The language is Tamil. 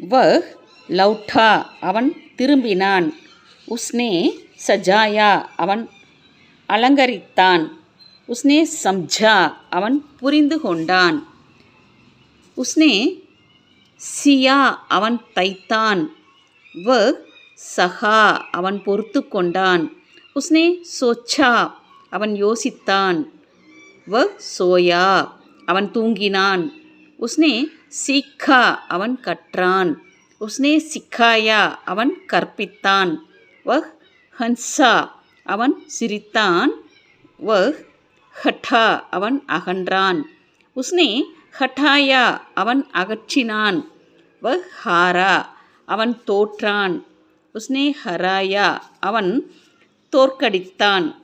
வஹ் லௌட்டா அவன் திரும்பினான். உஸ்னே சஜாயா அவன் அலங்கரித்தான். உஸ்னே சம்ஜா அவன் புரிந்து கொண்டான். உஸ்னே சியா அவன் தைத்தான். வ சஹா அவன் பொறுத்து கொண்டான். உஸ்னே சோச்சா அவன் யோசித்தான். வ சோயா அவன் தூங்கினான். உஸ்னே சீக்கா அவன் கற்றான். உஸ்னே சிக்காயா அவன் கற்பித்தான். வஹ் ஹன்சா அவன் சிரித்தான். வஹ் ஹட்டா அவன் அகன்றான். உஸ்னே ஹட்டாயா அவன் அகற்றினான். வஹ் ஹாரா அவன் தோற்றான். உஸ்னே ஹராயா அவன் தோற்கடித்தான்.